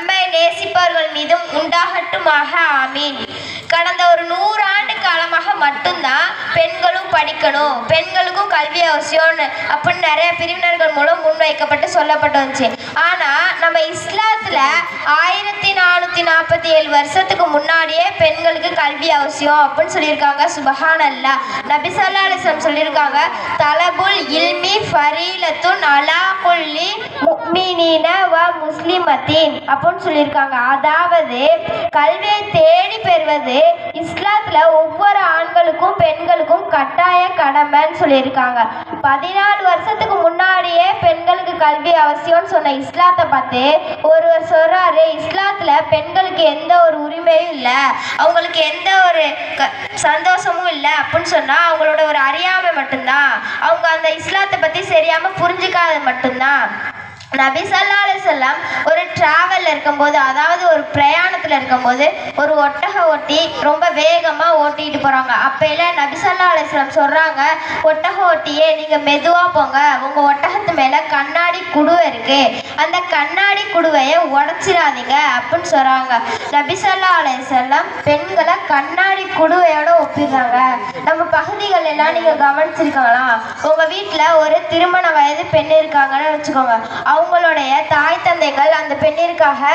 நம்மை நேசிப்பவர்கள் மீதும் உண்டாகட்டுமாக ஆமீன். கடந்த ஒரு நூறாண்டு காலமாக மட்டும்தான் பெண்களும் படிக்கணும். பெண்களுக்கும் கல்வி அவசியம்னு அப்படின்னு நிறைய பிரிவினர்கள் மூலம் முன்வைக்கப்பட்டு சொல்லப்பட்டு வந்துச்சு ஆனால் நம்ம இஸ்லாத்தில் ஆயிரத்தி நானூற்றி நாற்பத்தி ஏழு வருஷத்துக்கு முன்னாடியே பெண்களுக்கு கல்வி அவசியம் அப்படின்னு சொல்லியிருக்காங்க. சுபஹான் அல்லா நபிசல்லா அலிசம் சொல்லியிருக்காங்க. தலபுல் இல்மி ஃபரீலத்துன் அல முக்மினீன வ முஸ்லிமத்தின் அப்படின்னு சொல்லியிருக்காங்க. அதாவது கல்வியை தேடி பெறுவது இஸ்லாத்தில் ஒவ்வொரு ஆண்களுக்கும் பெண்களுக்கும் கட்டாய கடமைன்னு சொல்லியிருக்காங்க. பதினாலு வருஷத்துக்கு முன்னாடியே பெண்களுக்கு கல்வி அவசியம்னு சொன்ன இஸ்லாத்தை பார்த்து ஒருவர் சொல்கிறாரு இஸ்லாத்தில் பெண்களுக்கு எந்த ஒரு உரிமையும் இல்லை. அவங்களுக்கு எந்த ஒரு க சந்தோஷமும் இல்லை அப்படின்னு சொன்னால் அவங்களோட ஒரு அறியாமை மட்டும்தான். அவங்க அந்த இஸ்லாத்தை பற்றி சரியாமல் புரிஞ்சுக்காத மட்டும்தான். நபி சல்லா அலைஹி ஒரு டிராவலில் இருக்கும்போது அதாவது ஒரு பிரயாணத்தில் இருக்கும்போது ஒரு ஒட்டக ஓட்டி ரொம்ப வேகமாக ஓட்டிகிட்டு போகிறாங்க அப்பையில நபி சல்லா அலிஸ்லாம் சொல்கிறாங்க ஒட்டக ஓட்டியே நீங்கள் மெதுவாக போங்க உங்கள் ஒட்டக குடுவை இருக்குது அந்த கண்ணாடி குடுவையை உடச்சிடாதீங்க அப்படின்னு சொல்கிறாங்க நபிசல்லா ஸல்லல்லாஹு அலைஹி பெண்களை கண்ணாடி குடுவையோட ஒப்பிடுறாங்க. நம்ம பகுதிகள் எல்லாம் நீங்கள் கவனிச்சிருக்காங்களா? உங்கள் வீட்டில் ஒரு திருமண வயது பெண் இருக்காங்கன்னு வச்சுக்கோங்க. அவங்களுடைய தாய் தந்தைகள் அந்த பெண்ணிற்காக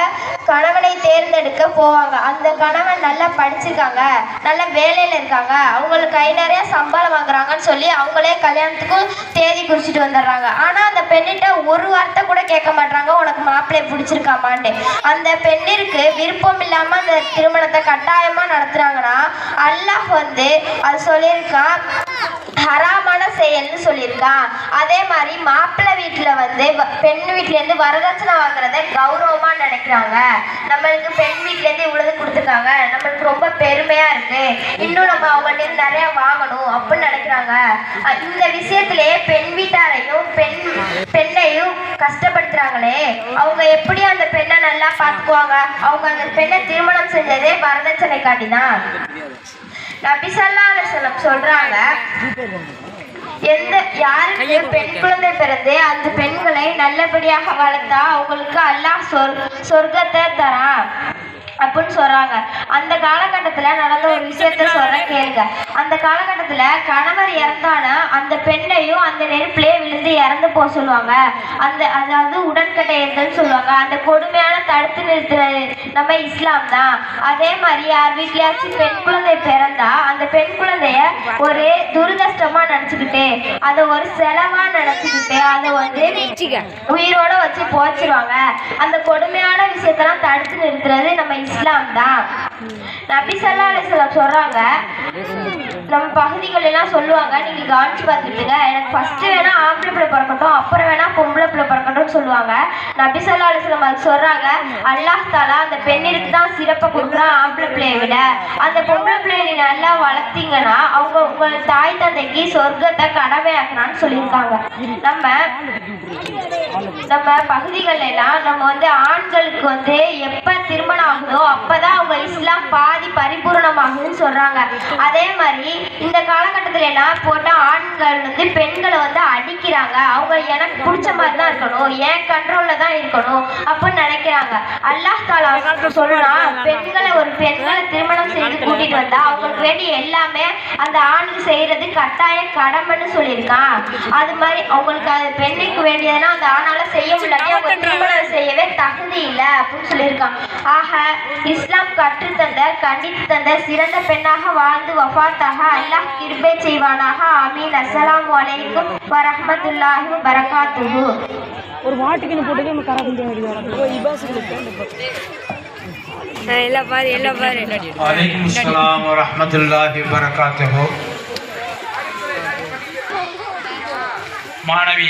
கணவனை தேர்ந்தெடுக்க போவாங்க. அந்த கணவன் நல்லா படிச்சிருக்காங்க நல்ல வேலையில் இருக்காங்க. அவங்களுக்கு கை நிறைய சம்பளம் வாங்குறாங்கன்னு சொல்லி அவங்களே கல்யாணத்துக்கும் தேதி குறிச்சிட்டு வந்துடுறாங்க. ஆனால் அந்த பெண்ணிட்ட ஒரு வார்த்தை கூட கேட்க மாட்டாங்க உனக்கு மாப்பிள்ளை பிடிச்சிருக்காமான்ட்டு. அந்த பெண்ணிற்கு விருப்பம் இல்லாமல் அந்த திருமணத்தை கட்டாயமாக நடத்துகிறாங்கன்னா அல்லாஹ் வந்து அது சொல்லியிருக்கான் ஹராமான செயல்னு சொல்லியிருக்கான் அதே மாதிரி மாப்பிள்ளை வீட்டில் வந்து வ- பெண் வீட்டிலேருந்து வரதட்சணை வாங்குறத கௌரவமாக நினைக்கிறாங்க. நம்மளுக்கு பெண் வீட்டிலேருந்து இவ்வளவு கொடுத்துருக்காங்க. நம்மளுக்கு ரொம்ப பெருமையாக இருக்கு. இன்னும் நம்ம அவங்கள்ட்ட நிறையா வாங்கணும் அப்படின்னு நினைக்கிறாங்க. இந்த விஷயத்திலேயே பெண் வீட்டாரையும் பெண் பெண்ணையும் கஷ்டப்படுத்துறாங்களே. அவங்க எப்படி அந்த பெண்ணை நல்லா பார்த்துக்குவாங்க? அவங்க அந்த பெண்ணை திருமணம் செஞ்சதே வரதட்சணை காட்டி தான் நபி ஸல்லல்லாஹு அலைஹி வஸல்லம் சொல்றாங்க எந்த யாருக்கு பெண் குழந்தை பிறந்து அந்த பெண்களை நல்லபடியாக வளர்த்தா அவங்களுக்கு அல்லாஹ் சொர் சொர்க்கத்தை தரான் அப்படின்னு சொல்றாங்க. அந்த காலகட்டத்தில் நடந்த ஒரு விஷயத்த சொல்றேன் கேளுங்க. அந்த காலகட்டத்தில் கணவர் இறந்தானா அந்த பெண்ணையும் அந்த நெருப்பிலே விழுந்து இறந்து போக சொல்லுவாங்க. அந்த அதாவது உடன்கட்டை ஏறுதல்னு சொல்லுவாங்க. அந்த கொடுமையான தடுத்து நிறுத்துறது நம்ம இஸ்லாம் தான். அதே மாதிரி யார் வீட்லயாச்சும் பெண் குழந்தை பிறந்தா அந்த பெண் குழந்தைய ஒரு துரதிருஷ்டமா நினச்சிக்கிட்டு அதை ஒரு செலவா நினச்சிக்கிட்டு அதை வந்து உயிரோட வச்சு போச்சிருவாங்க. அந்த கொடுமையான விஷயத்தெல்லாம் நிறுத்துறது நம்ம இஸ்லாம் தான். நபி ஸல்லல்லாஹு அலைஹி வஸல்லம் சொல்றாங்க. நம்ம பகுதிகள் எல்லாம் சொல்லுவாங்க. நீங்க கவனிச்சு பார்த்துட்டுங்க எனக்கு ஃபர்ஸ்ட் வேணா ஆம்பளை பிள்ளை பிறக்கட்டும் அப்புறம் வேணா பொம்பளை பிள்ளை பிறக்கட்டும்னு சொல்லுவாங்க. நபி சொல்லா அலைஹி அது சொல்றாங்க அல்லாஹ் தாலா அந்த பெண்ணிற்கு தான் சிறப்பை கொடுக்குறான் ஆம்பளை பிள்ளையை விட. அந்த பொம்பளை பிள்ளையை நீ நல்லா வளர்த்தீங்கன்னா அவங்க உங்கள் தாய் தந்தைக்கு சொர்க்கத்தை கடமையாக்குறான்னு சொல்லியிருக்காங்க. நம்ம நம்ம பகுதிகள் எல்லாம் நம்ம வந்து ஆண்களுக்கு வந்து எப்ப திருமணம் ஆகுதோ அப்பதான் அவங்க இஸ்லாம் பாதி பரிபூர்ணமாகுதுன்னு சொல்றாங்க. அதே மாதிரி இந்த காலகட்டத்துல எல்லாம் போட்டா ஆண்கள் வந்து பெண்களை வந்து அடிக்கிறாங்க. அவங்க எனக்கு பிடிச்ச மாதிரி தான் இருக்கணும். என் கண்ட்ரோல்ல தான் இருக்கணும் அப்படின்னு நினைக்கிறாங்க. அல்லாஹ் தாலா சொல்றான் பெண்களை ஒரு பெண்களை திருமணம் செய்து கூட்டிட்டு வந்தா அவங்களுக்கு வேண்டிய எல்லாமே அந்த ஆணுக்கு செய்யறது கட்டாய கடமைன்னு சொல்லியிருக்கான். அது மாதிரி அவங்களுக்கு அது பெண்ணுக்கு வேண்டியதுன்னா அந்த ஆணால செய்ய முடியாட்டி அவங்க திருமணம் செய்யவே தகுதி இல்லை அப்படின்னு சொல்லியிருக்கான். ஆக இஸ்லாம் கற்றுத்தந்த கண்டித்து தந்த சிறந்த பெண்ணாக வாழ்ந்து வஃபாத்தாக அல்லாஹ் கிருபை செய்வானாக. அலைக்கும் அஸ்ஸலாம் வலைக்கும் வரஹமத்துல்லாஹி வரகாத்துஹு ஒரு வாட்டுக்கு போட்டு நம்ம கரை கொஞ்சம் எல்லாம் பாரு எல்லாம் பாரு. வலைக்கும் அஸ்ஸலாம் வரஹமத்துல்லாஹி வரகாத்துஹு மாணவி